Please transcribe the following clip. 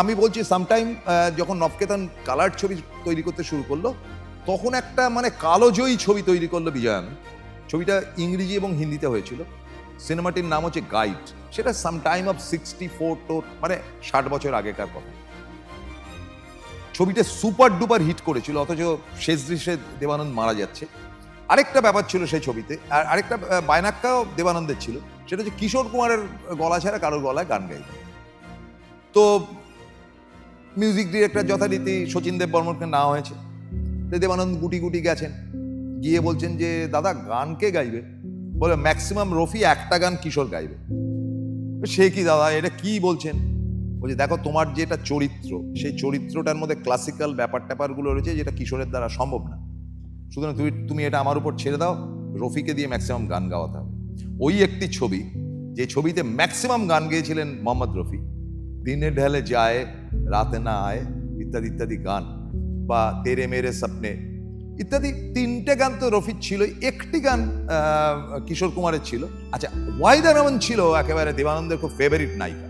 আমি বলছি সামটাইম যখন নবকেতন কালার ছবি তৈরি করতে শুরু করল, তখন একটা মানে কালোজয়ী ছবি তৈরি করল বিজয়ান। ছবিটা ইংরেজি এবং হিন্দিতে হয়েছিল। সিনেমাটির নাম হচ্ছে গাইড সেটা some time of sixty four তো মানে ষাট বছর আগেকার কথা। ছবিটা সুপার ডুপার হিট করেছিল, অথচ শেষ দৃশ্যে দেবানন্দ মারা যাচ্ছে। আরেকটা ব্যাপার ছিল সেই ছবিতে, আর আরেকটা বায়নাক্কাও দেবানন্দের ছিল। সেটা হচ্ছে কিশোর কুমারের গলা ছাড়া কারোর গলায় গান গাইবে তো মিউজিক ডিরেক্টর যথারীতি শচীন দেব বর্মনকে নেওয়া হয়েছে। দেবানন্দ গুটি গুটি গেছেন। গিয়ে বলছেন যে, দাদা, গান কে গাইবে? বলে ম্যাক্সিমাম রফি একটা গান কিশোর গাইবে। সে কি, দাদা, এটা কি বলছেন? বলছে, দেখো, তোমার যেটা চরিত্র, সেই চরিত্রটার মধ্যে ক্লাসিক্যাল ব্যাপার ট্যাপারগুলো রয়েছে, যেটা কিশোরের দ্বারা সম্ভব না। সুতরাং তুমি তুমি এটা আমার উপর ছেড়ে দাও, রফিকে দিয়ে ম্যাক্সিমাম গান গাওয়াতে হবে। ওই একটি ছবি, যে ছবিতে ম্যাক্সিমাম গান গেয়েছিলেন মোহাম্মদ রফি। দিনে ঢেলে যায় রাতে না আয় ইত্যাদি ইত্যাদি গান বা তেরে মেরে স্বপ্নে ইত্যাদি তিনটে গান তো রফিক ছিল একটি গান কিশোর কুমারের ছিল আচ্ছা ওয়াইদা রহমান ছিল একেবারে দেবানন্দের খুব ফেভারিট নায়িকা